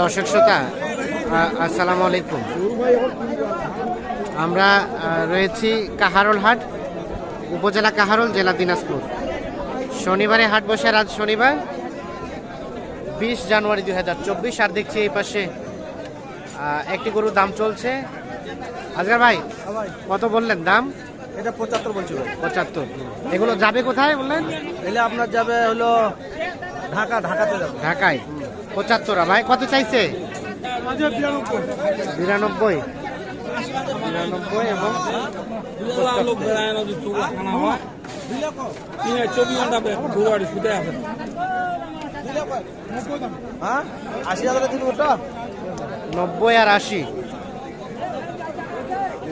দর্শক শ্রোতা আসসালামু আলাইকুম। আমরা রয়েছি কাহারোল হাট উপজেলা কাহারোল জেলা দিনাজপুর। শনিবারে হাট বসে আজ শনিবার বিশ জানুয়ারি দুই হাজার চব্বিশ আর দেখছি এই পাশে একটি গরুর দাম চলছে। আজকার ভাই কত বললেন দাম? এটা পঁচাত্তর বলছিল পঁচাত্তর। এগুলো যাবে কোথায় বললেন? এলে আপনার যাবে হলো ঢাকা ঢাকাতে যাবে। ঢাকায়? পঁচাত্তর। ভাই কত চাইছে? বিরানব্বই। বিরানব্বই এবং চব্বিশ ঘণ্টা ঘুরবাড়ি শুতে আছে হ্যাঁ? আশি হাজারে দিবি ওটা? নব্বই আর আশি।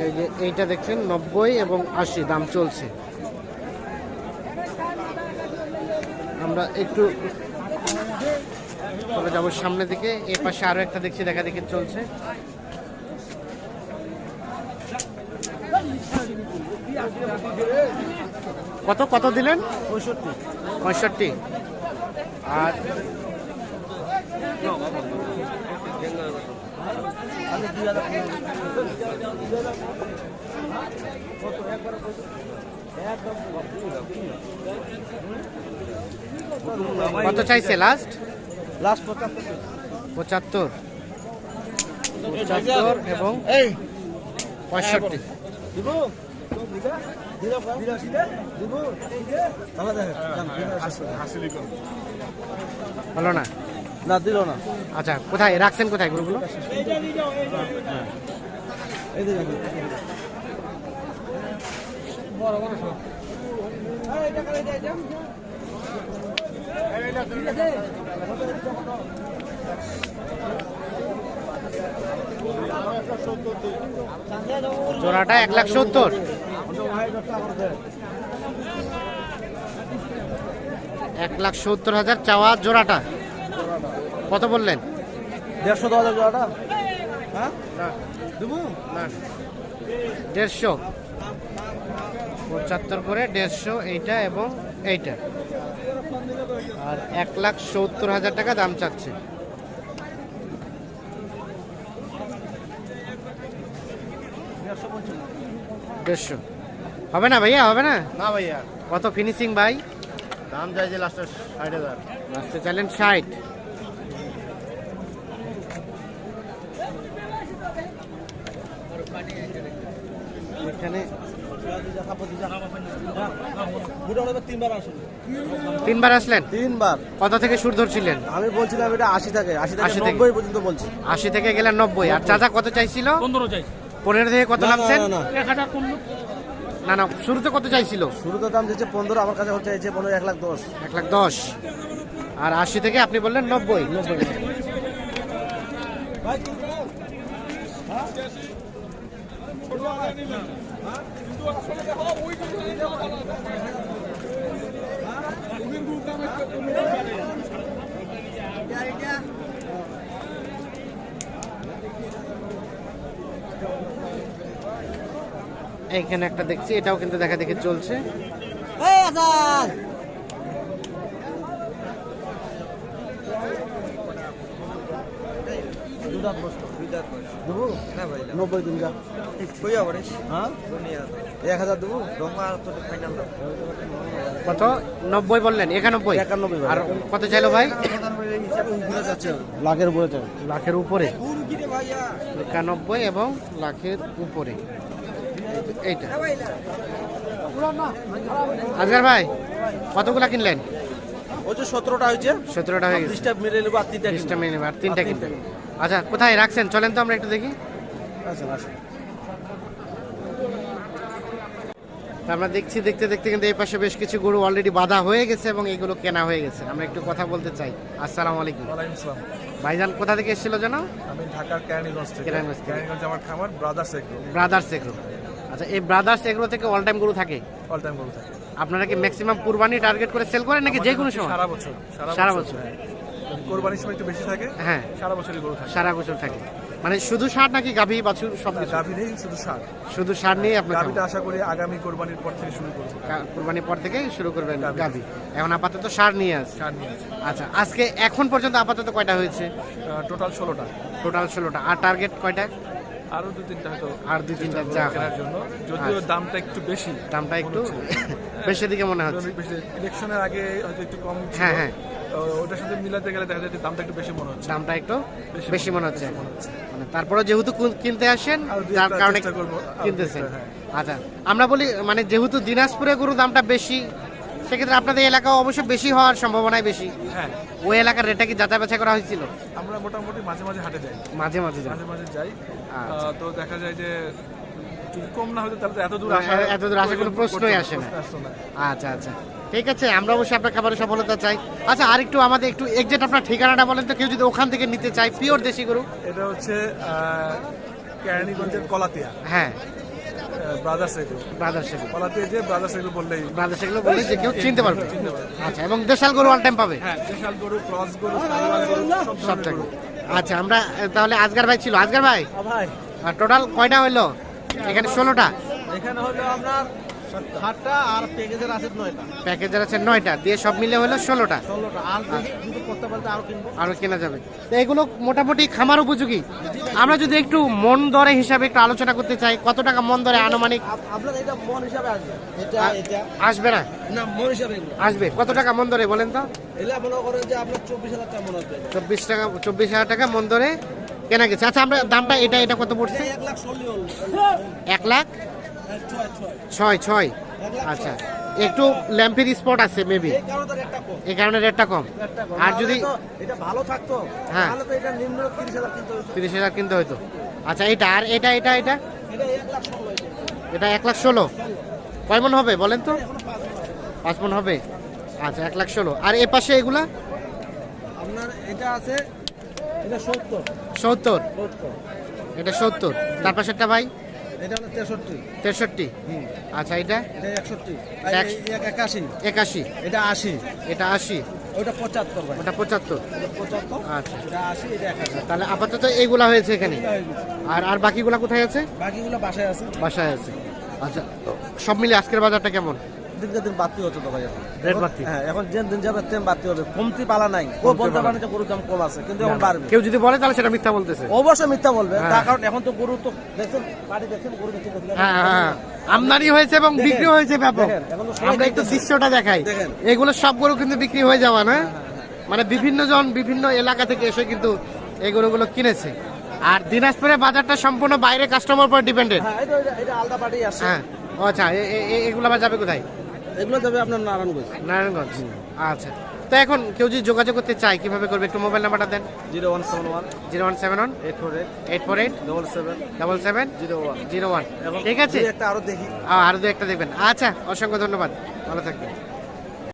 এই যে এইটা দেখছেন নব্বই এবং আশি দাম চলছে। আমরা একটু চলে যাব সামনের দিকে, এ পাশে আরও একটা দেখছি, দেখা দেখি চলছে। কত কত দিলেন? পঁয়ষট্টি। পঁয়ষট্টি আর কত চাইছে লাস্ট লাস্ট পঁচাত্তর। পঁচাত্তর। পঁচাত্তর এবং পঁয়ষট্টি। হলো না? না দিল না। আচ্ছা কোথায়? রাখছেন কোথায় গরুগুলো এই দিকে জোড়াটা এক লাখ সত্তর। এক লাখ সত্তর হাজার চাওয়া জোড়াটা। কত বললেন? দেড়শো দশ টাকা হ্যাঁ? দেড়শো। পঁচাত্তর করে দেড়শো এইটা এবং এইটা। আর এক লাখ সত্তর হাজার টাকা দাম চাচ্ছে। দেড়শো। হবে না ভাইয়া? হবে না? না ভাইয়া। কত ফিনিশিং ভাই? দাম চাই যে লাস্টে ষাট হাজার। আসতে চাইলেন ষাট। এখানে তিনবার আসলেন? তিনবার। কত থেকে সুর ধরছিলেন? আমি বলছিলাম এটা আশি থেকে আশি থেকে 80 নব্বই পর্যন্ত বলছি। আশি থেকে গেলেন নব্বই। আর চাচা কত চাইছিল? পনেরো চাই পনেরো থেকে কত না, না, নামছেন? না, না। শুরুতে কত চাইছিল? শুরুতে দাম দিচ্ছে পনেরো আমার কাছে হচ্ছে চাইছে পনেরো এক লাখ দশ। এক লাখ দশ। আর আশি থেকে আপনি বললেন নব্বই। এইখানে একটা দেখছি এটাও কিন্তু দেখা দেখে চলছে। নব্বই দিন যা হ্যাঁ এক হাজার দেবো। কত? নব্বই বললেন একানব্বই? একানব্বই। আর কত চাইলো ভাই? লাখের উপরে চাই লাখের উপরে। একানব্বই এবং লাখের উপরে। এইটা। আজগার ভাই কতগুলা কিনলেন? ওই যে সতেরোটা হয়েছে। সতেরোটা হয়ে গেছে। মেরে নেব আর তিনটা আর তিনটা কিনবেন আচ্ছা কোথায় রাখছেন? চলেন তো আমরা একটু দেখি। আচ্ছা আচ্ছা তা আমরা দেখছি দেখতে দেখতে কিন্তু এই পাশে বেশ কিছু গরু অলরেডি বাধা হয়ে গেছে এবং এগুলো কেনা হয়ে গেছে। আমরা একটু কথা বলতে চাই। আসসালামু আলাইকুম। ভাইজান কোথা থেকে এসেছিল যেন? আমি ঢাকার কেরানীগঞ্জ থেকে। কেরানীগঞ্জ থেকে। কেরানীগঞ্জ আমার খামার ব্রাদার্স এগ্রো ব্রাদার্স এগ্রো আচ্ছা এই ব্রাদার্স এগ্রো থেকে অল টাইম গরু থাকে? অল টাইম গরু থাকে। আপনারা কি ম্যাক্সিমাম কুরবানি টার্গেট করে সেল করেন নাকি যে কোনো সময়? সারা বছর সারা বছর। কোরবানির সময় একটু বেশি থাকে হ্যাঁ। সারা বছরই গরু থাকে। সারা বছর থাকে। মানে শুধু সার নাকি গাভী বাছুর সব? গাভী নেই শুধু সার। শুধু সার নিয়ে আপনার গাভীটা আশা করি আগামী কোরবানির পর থেকে শুরু করব। কুরবানির পর থেকে শুরু করবেন গাভী। এখন আপাতত সার নিয়ে আছে। সার নিয়ে আছে। আচ্ছা আজকে এখন পর্যন্ত আপাতত কয়টা হয়েছে? টোটাল ষোলোটা। টোটাল ষোলোটা। আর টার্গেট কয়টা? আরও দু তিনটা হয়তো আর দুই তিনটা যা কেনার জন্য। যদিও আচ্ছা। দামটা একটু বেশি দামটা একটু বেশি দিকে মনে হচ্ছে। ইলেকশনের আগে হয়তো একটু কম। হ্যাঁ, হ্যাঁ। ওটার সাথে মিলাতে গেলে দেখা যাচ্ছে দামটা একটু বেশি মনে হচ্ছে। দামটা একটু বেশি মনে হচ্ছে। মনে তারপরে যেহেতু কিনতে আসেন যার কারণে কিনতেছেন। হ্যাঁ। আচ্ছা আমরা বলি মানে যেহেতু দিনাজপুরে গরু দামটা বেশি সেক্ষেত্রে আপনাদের এলাকা অবশ্যই বেশি হওয়ার সম্ভাবনাই বেশি। হ্যাঁ। ওই এলাকার রেটটা কি যাচাই বাছাই করা হয়েছিল? আমরা মোটামুটি মাঝে মাঝে হাটে যাই। মাঝে মাঝে। মাঝে মাঝে যাই। আচ্ছা। তো দেখা যায় যে কম না হতো তাহলে এত দূর আসা এত দূর আসার কোনো প্রশ্নই আসে না। আচ্ছা আচ্ছা। ঠিক আছে আমরা অবশ্যই আপনার খাবারের সফলতা চাই। আচ্ছা আর একটু আমাদের একটু এক্সাক্ট আপনার ঠিকানাটা বলেন তো কেউ যদি ওখান থেকে নিতে চায় পিওর দেশি গরু। এটা হচ্ছে কেরানীগঞ্জের কলাতিয়া। হ্যাঁ। ব্রাদার্স এগুলো। ব্রাদার্স এগুলো। কলাতিয়া যে ব্রাদার্স এগুলো বললেই ব্রাদার্স এগুলো বলে যে কেউ চিনতে পারবে। আচ্ছা এবং দেশাল গরু অল টাইম পাবে? হ্যাঁ দেশাল গরু ক্রস গরু সব থেকে আচ্ছা আমরা তাহলে আজগার ভাই ছিল। আজগার ভাই? ভাই। টোটাল কয়টা হইল এখানে ষোলোটা। এখানে হলো আপনার সাতটা আর প্যাকেজের আছে নয়টা। প্যাকেজের আছে নয়টা দিয়ে সব মিলে হলো ষোলোটা। ষোলোটা। আর যদি করতে আরও কিনবো। আরও কেনা যাবে। তো এগুলো মোটামুটি খামার উপযোগী। আমরা যদি একটু মন দরে হিসাবে একটু আলোচনা করতে চাই কত টাকা মন দরে আনুমানিক? আপনার এটা মন হিসাবে আসবে। এটা এটা। আসবে না? না মন হিসাবে আসবে। কত টাকা মন দরে বলেন তো? মনে করেন যে আপনার চব্বিশ হাজার টাকা মনে চব্বিশ টাকা চব্বিশ হাজার টাকা মন দরে কেনা গেছে। আচ্ছা আমরা দামটা এটা এটা কত পড়ছে? এক লাখ এক লাখ? ছয় ছয়। আচ্ছা। একটু ল্যাম্পের স্পট আছে মেবি এই কারণে রেটটা কম। আর যদি এটা ভালো থাকতো। হ্যাঁ। তিরিশ হাজার কিনতে হইতো। আচ্ছা এটা আর এটা এটা এটা? এটা এক লাখ ষোলো কয় মন হবে বলেন তো? পাঁচ মন হবে। আচ্ছা এক লাখ ষোলো। আর এ পাশে এগুলা? আপনার এটা আছে এটা সত্তর। সত্তর। এটা সত্তর। তার পাশেরটা ভাই? এটা হলো তেষট্টি। আচ্ছা এটা? এটা একষট্টি। একাশি। একাশি। এটা আশি। এটা আশি। ওটা পঁচাত্তর ওটা পঁচাত্তর? এটা পঁচাত্তর। আচ্ছা। এটা আশি এটা একাশি। তাহলে আপাতত এইগুলা হয়েছে এখানে। আর আর বাকিগুলা কোথায় আছে? বাকিগুলো বাসায় আছে। বাসায় আছে। আচ্ছা সব মিলে আজকের বাজারটা কেমন? দিনকে দিন বাড়তি হচ্ছে তো ভাই এখন। হ্যাঁ এখন যে দিন যাবে তেম বাড়তি হবে কমতি পালা নাই। ও বলতে পারে যে গরুর দাম কম আছে কিন্তু এখন বাড়বে। কেউ যদি বলে তাহলে সেটা মিথ্যা বলতেছে। অবশ্যই মিথ্যা বলবে। হ্যাঁ। তার কারণ এখন তো গরু তো দেখছেন পাটি দেখছেন গরু হ্যাঁ আমদানি হয়েছে এবং বিক্রি হয়েছে ব্যাপক। আমরা একটু দৃশ্যটা দেখাই। এগুলো সবগুলো কিন্তু বিক্রি হয়ে যাওয়া না। মানে বিভিন্ন জন বিভিন্ন এলাকা থেকে এসে কিন্তু এই গরুগুলো কিনেছে। আর দিনাজপুরের বাজারটা সম্পূর্ণ বাইরে কাস্টমার উপর ডিপেন্ডেড হ্যাঁ আলাদা হ্যাঁ। ও আচ্ছা এগুলো আবার যাবে কোথায়? এগুলো যাবে আপনার নারায়ণগঞ্জ। নারায়ণগঞ্জ। আচ্ছা। তো এখন কেউ যদি যোগাযোগ করতে চায় কীভাবে করবে? একটু মোবাইল নাম্বারটা দেন। Zero one seven one. Zero one seven one. Eight four eight. Eight four eight. Double seven. Double seven. Zero one. Zero one. ঠিক আছে? একটা আরও দেখি। আরও দু একটা দেখবেন। আচ্ছা অসংখ্য ধন্যবাদ। ভালো থাকবেন।